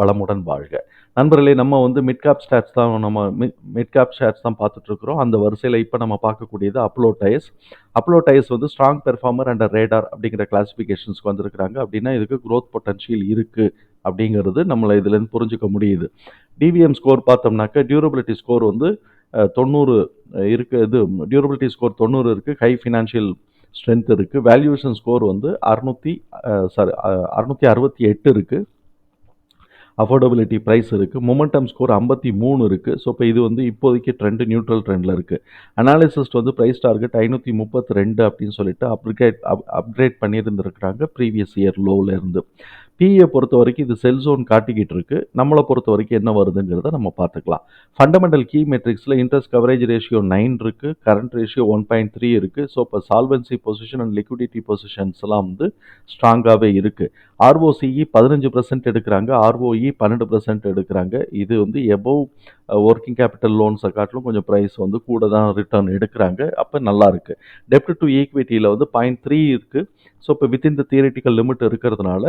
வளமுடன் வாழ்க. நண்பர்களே நம்ம வந்து மிட்காப் ஸ்டாட்ஸ் தான் நம்ம மிட்காப் ஸ்டாட்ஸ் தான் பார்த்துட்ருக்குறோம். அந்த வரிசையில் இப்போ நம்ம பார்க்கக்கூடியது அப்லோ டயர்ஸ் அப்லோ டயர்ஸ் வந்து ஸ்ட்ராங் பெர்ஃபார்மர் அண்ட் ரேடார் அப்படிங்கிற கிளாஸிஃபிகேஷன்ஸ்க்கு வந்திருக்கிறாங்க. அப்படின்னா இதுக்கு க்ரோத் பொட்டன்ஷியல் இருக்குது அப்படிங்கிறது நம்மளை இதுலேருந்து புரிஞ்சுக்க முடியுது. டிவிஎம் ஸ்கோர் பார்த்தோம்னாக்க டியூரபிலிட்டி ஸ்கோர் வந்து தொண்ணூறு இருக்குது இது டியூரபிலிட்டி ஸ்கோர் தொண்ணூறு இருக்குது ஹை ஃபினான்ஷியல் ஸ்ட்ரென்த் இருக்குது வேல்யூவேஷன் ஸ்கோர் வந்து அறுநூற்றி சாரி அறுநூற்றி அறுபத்தி எட்டு இருக்குது அஃபோர்டபிலிட்டி ப்ரைஸ் இருக்குது மொமெண்டம் ஸ்கோர் ஐம்பத்தி மூணு இருக்குது ஸோ இப்போ இது வந்து இப்போதைக்கு ட்ரெண்டு நியூட்ரல் ட்ரெண்டில் இருக்குது அனாலிசிஸ்ட் வந்து ப்ரைஸ் டார்கெட் ஐநூற்றி முப்பத்தி ரெண்டு அப்படின்னு சொல்லிட்டு அப்கிரேட் அப் அப்கிரேட் பண்ணியிருந்துருக்கிறாங்க ப்ரீவியஸ் இயர் லோவில் இருந்து. பிஏ பொறுத்த வரைக்கும் இது செல்சோன் காட்டிக்கிட்டு இருக்கு. நம்மளை பொறுத்த வரைக்கும் என்ன வருதுங்கிறத நம்ம பார்த்துக்கலாம். ஃபண்டமெண்டல் கீ மெட்ரிக்ஸில் இன்ட்ரெஸ்ட் கவரேஜ் ரேஷியோ நைன் இருக்குது current ratio one point three இருக்குது ஸோ இப்போ சால்வன்சி பொசிஷன் அண்ட் லிக்விடிட்டி பொசிஷன்ஸ்லாம் வந்து ஸ்ட்ராங்காகவே இருக்குது ஆர்ஓசிஇ பதினஞ்சு பர்சன்ட் எடுக்கிறாங்க. ஆர்ஓஇ பன்னெண்டு பர்சன்ட் எடுக்கிறாங்க. இது வந்து எபோவ் ஒர்க்கிங் கேபிட்டல் லோன்ஸை காட்டிலும் கொஞ்சம் ப்ரைஸ் வந்து கூட தான் ரிட்டர்ன் எடுக்கிறாங்க. அப்போ நல்லா இருக்குது டெப்ட் டு ஈக்விட்டியில் வந்து பாயிண்ட் த்ரீ இருக்குது ஸோ இப்போ வித்தின் த தியரிட்டிக்கல் லிமிட் இருக்கிறதுனால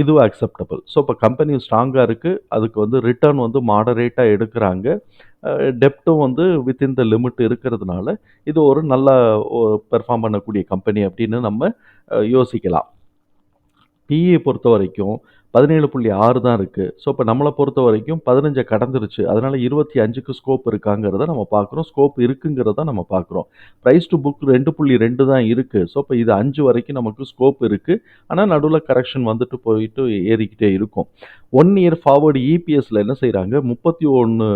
இதுவும் அக்செப்டபுள் ஸோ இப்போ கம்பெனி ஸ்ட்ராங்காக இருக்குது அதுக்கு வந்து ரிட்டர்ன் வந்து மாடரேட்டாக எடுக்கிறாங்க. டெப்ட்டும் வந்து வித்தின் த லிமிட் இருக்கிறதுனால இது ஒரு நல்ல பெர்ஃபார்ம் பண்ணக்கூடிய கம்பெனி அப்படின்னு நம்ம யோசிக்கலாம். பிஏ பொறுத்த வரைக்கும் பதினேழு புள்ளி ஆறு தான் இருக்குது ஸோ இப்போ நம்மளை பொறுத்த வரைக்கும் பதினஞ்சை கடந்துருச்சு. அதனால் இருபத்தி அஞ்சுக்கு ஸ்கோப் இருக்காங்கிறத நம்ம பார்க்குறோம். ஸ்கோப் இருக்குங்கிறத நம்ம பார்க்குறோம். ப்ரைஸ் டு புக் ரெண்டு புள்ளி ரெண்டு தான் இருக்குது ஸோ இப்போ இது அஞ்சு வரைக்கும் நமக்கு ஸ்கோப் இருக்குது ஆனால் நடுவில் கரெக்ஷன் வந்துட்டு போயிட்டு ஏறிக்கிட்டே இருக்கும். ஒன் இயர் ஃபார்வர்டு இபிஎஸ்ல என்ன செய்கிறாங்க முப்பத்தி ஒன்று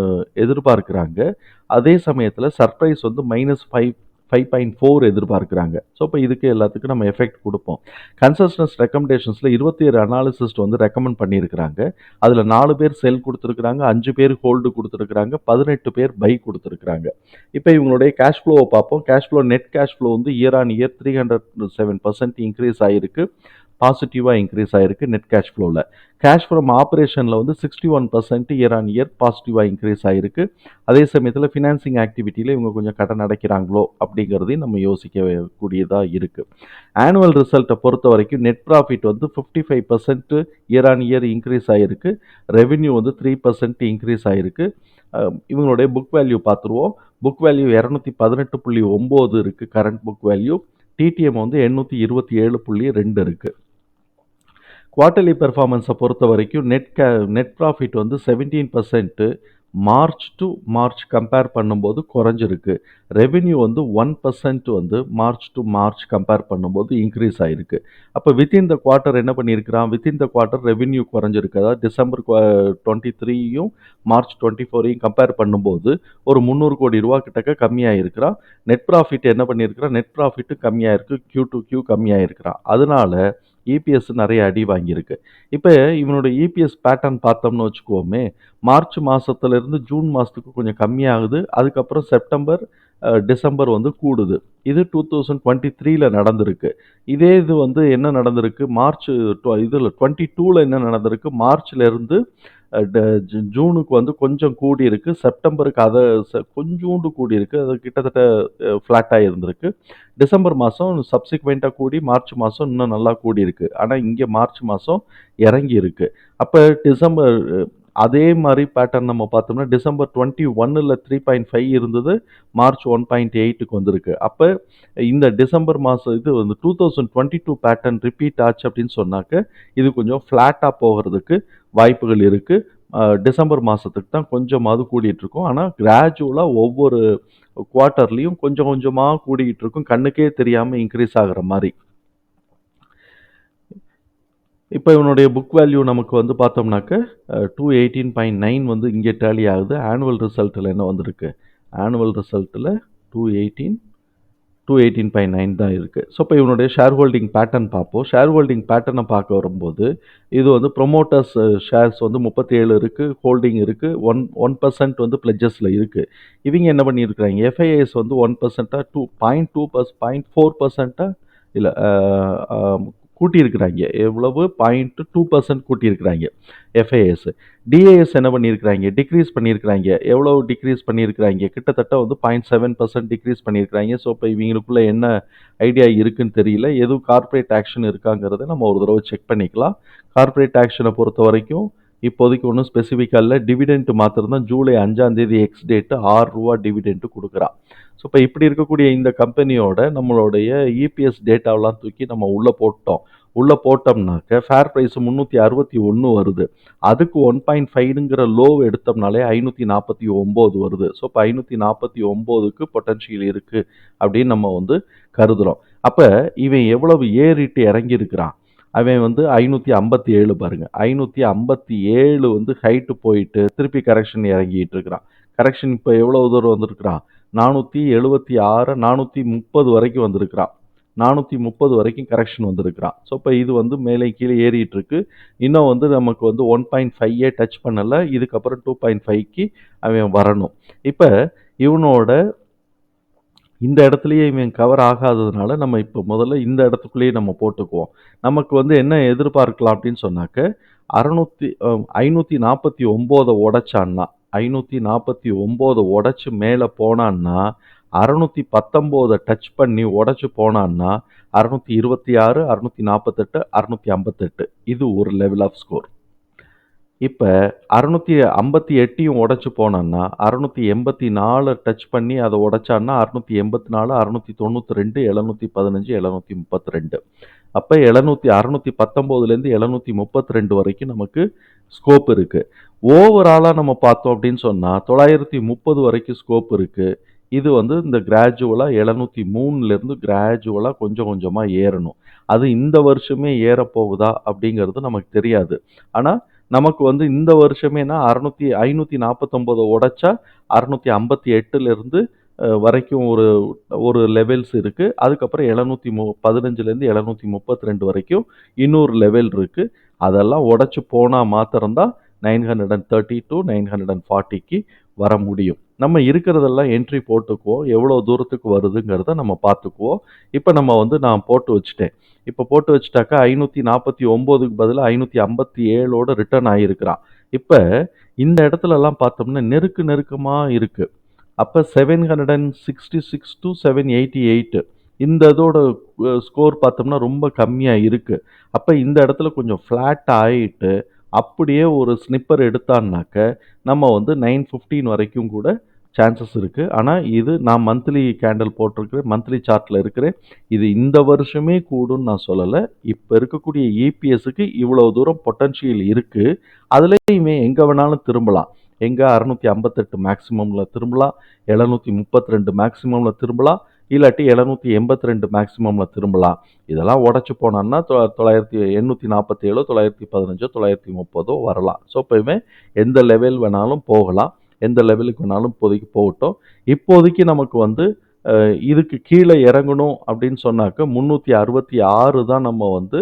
எதிர்பார்க்குறாங்க. அதே சமயத்தில் சர்ப்ரைஸ் வந்து minus five five point four எதிர்பார்க்குறாங்க. ஸோ இப்போ இதுக்கு எல்லாத்துக்கும் நம்ம எஃபெக்ட் கொடுப்போம். கன்சஸ்டன்ஸ் ரெக்கமெண்டேஷன்ஸில் இருபத்தி ஏழு அனாலிசிஸ்ட் வந்து ரெக்கமெண்ட் பண்ணியிருக்கிறாங்க. அதில் நாலு பேர் செல் கொடுத்துருக்குறாங்க அஞ்சு பேர் ஹோல்டு கொடுத்துருக்குறாங்க பதினெட்டு பேர் பை கொடுத்துருக்குறாங்க. இப்போ இவங்களுடைய கேஷ் ஃப்ளோவை பார்ப்போம். Cash flow net cash flow வந்து year on year three hundred seven percent increase ஆகிருக்கு பாசிட்டிவாக இன்க்ரீஸ் ஆகிருக்கு நெட் கேஷ் ஃப்ளோவில் கேஷ் ஃப்ரம் ஆப்ரேஷனில் வந்து sixty one percent year on year பாசிட்டிவாக இன்க்ரீஸ் ஆகிருக்கு அதே சமயத்தில் ஃபினான்சிங் ஆக்டிவிட்டியில் இவங்க கொஞ்சம் கடன் அடைக்கிறாங்களோ அப்படிங்கிறதையும் நம்ம யோசிக்க கூடியதாக இருக்குது ஆனுவல் ரிசல்ட்டை பொறுத்த வரைக்கும் நெட் ப்ராஃபிட் வந்து fifty five percent year on year increase ஆகிருக்கு ரெவென்யூ வந்து த்ரீ பர்சன்ட் இன்க்ரீஸ் ஆகிருக்கு இவங்களுடைய புக் வேல்யூ பார்த்துருவோம். புக் வேல்யூ இரநூத்தி பதினெட்டு புள்ளி ஒம்பது இருக்குது கரண்ட் புக் வேல்யூ டிடிஎம் வந்து எண்ணூற்றி இருபத்தி ஏழு புள்ளி ரெண்டு இருக்குது குவார்ட்டர்லி பெர்ஃபார்மன்ஸை பொறுத்த வரைக்கும் நெட் க நெட் ப்ராஃபிட் வந்து seventeen percent March to March compare பண்ணும்போது குறைஞ்சிருக்கு. ரெவென்யூ வந்து ஒன் பர்சன்ட் வந்து மார்ச் டு மார்ச் கம்பேர் பண்ணும்போது இன்க்ரீஸ் ஆகிருக்கு அப்போ வித்தின் த குவார்ட்டர் என்ன பண்ணியிருக்கிறான்? வித்தின் த குவார்ட்டர் ரெவென்யூ குறைஞ்சிருக்கு. அதாவது டிசம்பர் டுவெண்ட்டி த்ரீயும் மார்ச் டுவெண்ட்டி ஃபோரையும் கம்பேர் பண்ணும்போது ஒரு முந்நூறு கோடி ரூபா கிட்டக்க கம்மியாக இருக்கிறான் நெட் ப்ராஃபிட் என்ன பண்ணியிருக்கிறான்? நெட் ப்ராஃபிட்டு கம்மியாக இருக்குது கியூ டு க்யூ கம்மியாக இருக்கிறான் அதனால இபிஎஸ் நிறைய அடி வாங்கியிருக்கு. இப்போ இவனோட இபிஎஸ் பேட்டர்ன் பார்த்தோம்னு வச்சுக்கோமே மார்ச் மாதத்துலேருந்து ஜூன் மாதத்துக்கு கொஞ்சம் கம்மியாகுது. அதுக்கப்புறம் செப்டம்பர் டிசம்பர் வந்து கூடுது. இது டூ தௌசண்ட் டுவெண்ட்டி த்ரீல நடந்திருக்கு. இதே இது வந்து என்ன நடந்திருக்கு? மார்ச் இதில் டுவெண்ட்டி டூவில் என்ன நடந்திருக்கு? மார்ச்லேருந்து ஜூனுக்கு வந்து கொஞ்சம் கூடி இருக்கு செப்டம்பருக்கு அதை ச- கொஞ்சூண்டு கூடி இருக்கு அது கிட்டத்தட்ட ஃப்ளாட்டாக இருந்திருக்கு. டிசம்பர் மாதம் சப்சிக்வெண்ட்டாக கூடி மார்ச் மாதம் இன்னும் நல்லா கூடி இருக்கு ஆனால் இங்கே மார்ச் மாதம் இறங்கி இருக்கு அப்போ டிசம்பர் அதே மாதிரி பேட்டர்ன் நம்ம பார்த்தோம்னா டிசம்பர் டுவெண்ட்டி ஒன்னில் த்ரீ பாயிண்ட் ஃபைவ் இருந்தது மார்ச் ஒன் பாயிண்ட் எயிட்டுக்கு வந்திருக்கு. அப்போ இந்த டிசம்பர் மாதம் இது வந்து two thousand twenty two pattern repeat ஆச்சு அப்படின்னு சொன்னாக்க இது கொஞ்சம் ஃப்ளாட்டாக போகிறதுக்கு வாய்ப்புகள் இருக்குது டிசம்பர் மாதத்துக்கு தான் கொஞ்சமாவது கூடிகிட்ருக்கும் ஆனால் கிராஜுவலாக ஒவ்வொரு குவார்ட்டர்லேயும் கொஞ்சம் கொஞ்சமாக கூடிக்கிட்டு இருக்கும். கண்ணுக்கே தெரியாமல் இன்க்ரீஸ் ஆகிற மாதிரி. இப்போ இவனுடைய புக் வேல்யூ நமக்கு வந்து பார்த்தோம்னாக்க டூ எயிட்டீன் பாயிண்ட் நைன் வந்து இங்கே டேலி ஆகுது. ஆனுவல் ரிசல்ட்டில் என்ன வந்திருக்கு? Annual ரிசல்ட்டில் two eighteen two eighteen point nine தான் இருக்குது ஸோ இப்போ இவனுடைய ஷேர் ஹோல்டிங் பேட்டர்ன் பார்ப்போம். ஷேர் ஹோல்டிங் பேட்டர்னை பார்க்க வரும்போது இது வந்து ப்ரொமோட்டர்ஸ் ஷேர்ஸ் வந்து முப்பத்தி ஏழு இருக்குது ஹோல்டிங் இருக்குது ஒன் ஒன் பர்சன்ட் வந்து பிளெஜஸில் இருக்குது இவங்க என்ன பண்ணியிருக்கிறாங்க? எஃப்ஐஎஸ் வந்து one பர்சண்ட்டாக two point two percent point four பர்சண்ட்டாக இல்லை கூட்டியிருக்கிறாங்க. எவ்வளவு? பாயிண்ட் டூ பர்சன்ட் கூட்டியிருக்கிறாங்க. எஃப்ஐஎஸ் டிஏஎஸ் என்ன பண்ணியிருக்கிறாங்க? டிக்ரீஸ் பண்ணியிருக்கிறாங்க. எவ்வளோ டிக்ரீஸ் பண்ணியிருக்கிறாங்க? கிட்டத்தட்ட வந்து பாயிண்ட் செவன் பர்சன்ட் டிக்ரீஸ் பண்ணியிருக்கிறாங்க. ஸோ இப்போ இவங்களுக்குள்ளே என்ன ஐடியா இருக்குன்னு தெரியல. எதுவும் கார்ப்பரேட் ஆக்ஷன் இருக்காங்கிறத நம்ம ஒரு தடவை செக் பண்ணிக்கலாம். கார்ப்பரேட் ஆக்ஷனை பொறுத்த வரைக்கும் இப்போதைக்கு ஒன்றும் ஸ்பெசிஃபிக்காக இல்லை. டிவிடெண்ட் மாத்திரம் தான் ஜூலை அஞ்சாம் தேதி எக்ஸ் டேட்டு ஆறு ரூபா டிவிடெண்ட்டு கொடுக்குறான் ஸோ இப்போ இப்படி இருக்கக்கூடிய இந்த கம்பெனியோட நம்மளுடைய இபிஎஸ் டேட்டாவெலாம் தூக்கி நம்ம உள்ளே போட்டோம். உள்ளே போட்டோம்னாக்க ஃபேர் ப்ரைஸ் முந்நூற்றி அறுபத்தி ஒன்று வருது. அதுக்கு ஒன் பாயிண்ட் ஃபைவ்ங்கிற லோ எடுத்தோம்னாலே ஐநூற்றி நாற்பத்தி ஒம்பது வருது. ஸோ இப்போ ஐநூற்றி நாற்பத்தி ஒம்போதுக்கு பொட்டன்ஷியல் இருக்குது அப்படின்னு நம்ம வந்து கருதுகிறோம் அப்போ இவன் எவ்வளவு ஏறிட்டு இறங்கியிருக்கிறான்? அவன் வந்து ஐநூற்றி ஐம்பத்தி ஏழு பாருங்கள் ஐநூற்றி ஐம்பத்தி ஏழு வந்து ஹைட்டு போயிட்டு திருப்பி கரெக்ஷன் இறங்கிட்டு இருக்கிறான். கரெக்ஷன் இப்போ எவ்வளோ தூரம் வந்திருக்கிறான்? நானூற்றி எழுபத்தி ஆறு நானூற்றி முப்பது வரைக்கும் வந்திருக்கிறான். நானூற்றி முப்பது வரைக்கும் கரெக்ஷன் வந்திருக்கிறான். ஸோ இப்போ இது வந்து மேலே கீழே ஏறிட்டு இருக்கு. இன்னும் வந்து நமக்கு வந்து ஒன் பாயிண்ட் ஃபைவ்யே டச் பண்ணலை. இதுக்கப்புறம் டூ பாயிண்ட் ஃபைவ்க்கு அவன் வரணும். இப்போ இவனோட இந்த இடத்துலையே இவன் கவர் ஆகாததுனால நம்ம இப்போ முதல்ல இந்த இடத்துக்குள்ளேயே நம்ம போட்டுக்குவோம். நமக்கு வந்து என்ன எதிர்பார்க்கலாம் அப்படின்னு சொன்னாக்க அறநூற்றி ஐநூற்றி நாற்பத்தி ஒம்போதை உடைச்சான்னா ஐநூற்றி நாற்பத்தி ஒம்போதை உடச்சி மேலே போனான்னா அறநூற்றி பத்தொம்போதை டச் பண்ணி உடச்சி போனான்னா அறநூற்றி இருபத்தி ஆறு அறநூற்றி நாற்பத்தெட்டு அறநூற்றி ஐம்பத்தெட்டு. இது ஒரு லெவல் ஆஃப் ஸ்கோர் இப்போ அறநூற்றி ஐம்பத்தி எட்டையும் உடச்சி போனோன்னா அறநூற்றி எண்பத்தி நாலு டச் பண்ணி அதை உடைச்சான்னா அறநூற்றி எண்பத்தி நாலு அறநூற்றி தொண்ணூற்றி ரெண்டு எழுநூற்றி பதினஞ்சு எழுநூற்றி முப்பத்தி ரெண்டு அப்போ எழுநூற்றி அறநூற்றி பத்தொம்போதுலேருந்து எழுநூற்றி முப்பத்தி ரெண்டு வரைக்கும் நமக்கு ஸ்கோப் இருக்குது ஓவராலாக நம்ம பார்த்தோம் அப்படின்னு சொன்னால் தொள்ளாயிரத்தி முப்பது வரைக்கும் ஸ்கோப் இருக்குது இது வந்து இந்த கிராஜுவலாக எழுநூற்றி மூணுலேருந்து கிராஜுவலாக கொஞ்சம் கொஞ்சமாக ஏறணும். அது இந்த வருஷமே ஏறப்போகுதா அப்படிங்கிறது நமக்கு தெரியாது. ஆனால் நமக்கு வந்து இந்த வருஷமேனா அறநூற்றி ஐநூற்றி நாற்பத்தொம்போதை உடைச்சா அறநூற்றி ஐம்பத்தி எட்டுலேருந்து வரைக்கும் ஒரு ஒரு லெவல்ஸ் இருக்குது அதுக்கப்புறம் எழுநூற்றி மு பதினஞ்சுலேருந்து எழுநூற்றி முப்பத்தி ரெண்டு வரைக்கும் இன்னொரு லெவல் இருக்குது அதெல்லாம் உடச்சி போனால் மாத்திரம்தான் nine hundred and thirty to nine hundred and ஃபார்ட்டிக்கு வர முடியும். நம்ம இருக்கிறதெல்லாம் என்ட்ரி போட்டுக்குவோம் எவ்வளோ தூரத்துக்கு வருதுங்கிறத நம்ம பார்த்துக்குவோம் இப்போ நம்ம வந்து நான் போட்டு வச்சுட்டேன். இப்போ போட்டு வச்சுட்டாக்கா ஐநூற்றி நாற்பத்தி ஒம்போதுக்கு பதிலாக ஐநூற்றி ஐம்பத்தி ஏழோட ரிட்டர்ன் ஆகியிருக்கிறான் இப்போ இந்த இடத்துலலாம் பார்த்தோம்னா நெருக்கு நெருக்கமாக இருக்குது அப்போ seven hundred and sixty six to seven eighty eight இந்த இதோட ஸ்கோர் பார்த்தோம்னா ரொம்ப கம்மியாக இருக்குது அப்போ இந்த இடத்துல கொஞ்சம் ஃப்ளாட் ஆகிட்டு அப்படியே ஒரு ஸ்னிப்பர் எடுத்தான்னாக்க நம்ம வந்து நைன் ஃபிஃப்டீன் வரைக்கும் கூட சான்சஸ் இருக்குது ஆனால் இது நான் மந்த்லி கேண்டில் போட்டிருக்கிறேன் மந்த்லி சார்ட்டில் இருக்கிறேன். இது இந்த வருஷமே கூடும்னு நான் சொல்லலை. இப்போ இருக்கக்கூடிய இபிஎஸ்க்கு இவ்வளோ தூரம் பொட்டன்ஷியல் இருக்குது அதுலேயுமே எங்கே வேணாலும் திரும்பலாம். எங்கே அறநூற்றி ஐம்பத்தெட்டு மேக்ஸிமமில் திரும்பலாம். எழுநூற்றி முப்பத்தி ரெண்டு மேக்ஸிமமில் திரும்பலாம். இல்லாட்டி எழுநூற்றி எண்பத்தி ரெண்டு மேக்ஸிமமில் திரும்பலாம். இதெல்லாம் உடச்சி போனான்னா தொ தொள்ளாயிரத்தி எண்ணூற்றி நாற்பத்தி ஏழோ தொள்ளாயிரத்தி பதினஞ்சோ தொள்ளாயிரத்தி முப்பதோ வரலாம். ஸோ எப்போயுமே எந்த லெவல் வேணாலும் போகலாம். எந்த லெவலுக்கு வேணாலும் இப்போதைக்கு போகட்டும். இப்போதைக்கு நமக்கு வந்து இதுக்கு கீழே இறங்கணும் அப்படின்னு சொன்னாக்க முந்நூற்றி அறுபத்தி ஆறு தான் நம்ம வந்து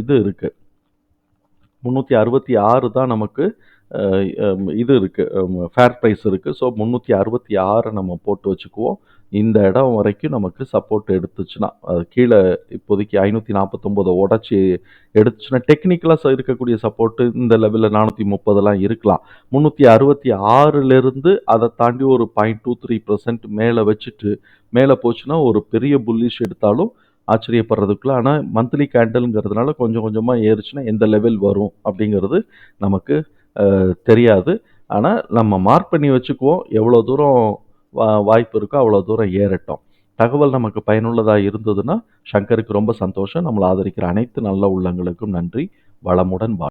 இது இருக்குது முந்நூற்றி அறுபத்தி ஆறு தான் நமக்கு இது இருக்குது ஃபேர் ப்ரைஸ் இருக்குது ஸோ முந்நூற்றி அறுபத்தி ஆறை நம்ம போட்டு வச்சுக்குவோம். இந்த இடம் வரைக்கும் நமக்கு சப்போர்ட் எடுத்துச்சுன்னா அது கீழே இப்போதைக்கு ஐநூற்றி நாற்பத்தொம்போதை உடச்சி எடுத்துச்சுன்னா டெக்னிக்கலாக இருக்கக்கூடிய சப்போர்ட்டு இந்த லெவலில் நானூற்றி முப்பதெல்லாம் இருக்கலாம். முந்நூற்றி அறுபத்தி ஆறுலேருந்து அதை தாண்டி ஒரு பாயிண்ட் டூ த்ரீ பர்சன்ட் மேலே வச்சுட்டு மேலே போச்சுன்னா ஒரு பெரிய புல்லிஷ் எடுத்தாலும் ஆச்சரியப்படுறதுக்குள்ள ஆனால் மந்த்லி கேண்டலுங்கிறதுனால கொஞ்சம் கொஞ்சமாக ஏறிச்சுன்னா எந்த லெவல் வரும் அப்படிங்கிறது நமக்கு தெரியாது. ஆனால் நம்ம மார்க் பண்ணி வச்சுக்குவோம். எவ்வளோ தூரம் வாய்ப்பு இருக்கோ அவ்வளோ தூரம் ஏறட்டும். தகவல் நமக்கு பயனுள்ளதாக இருந்ததுன்னா சங்கருக்கு ரொம்ப சந்தோஷம். நம்மளை ஆதரிக்கிற அனைத்து நல்ல உள்ளங்களுக்கும் நன்றி. வளமுடன் வா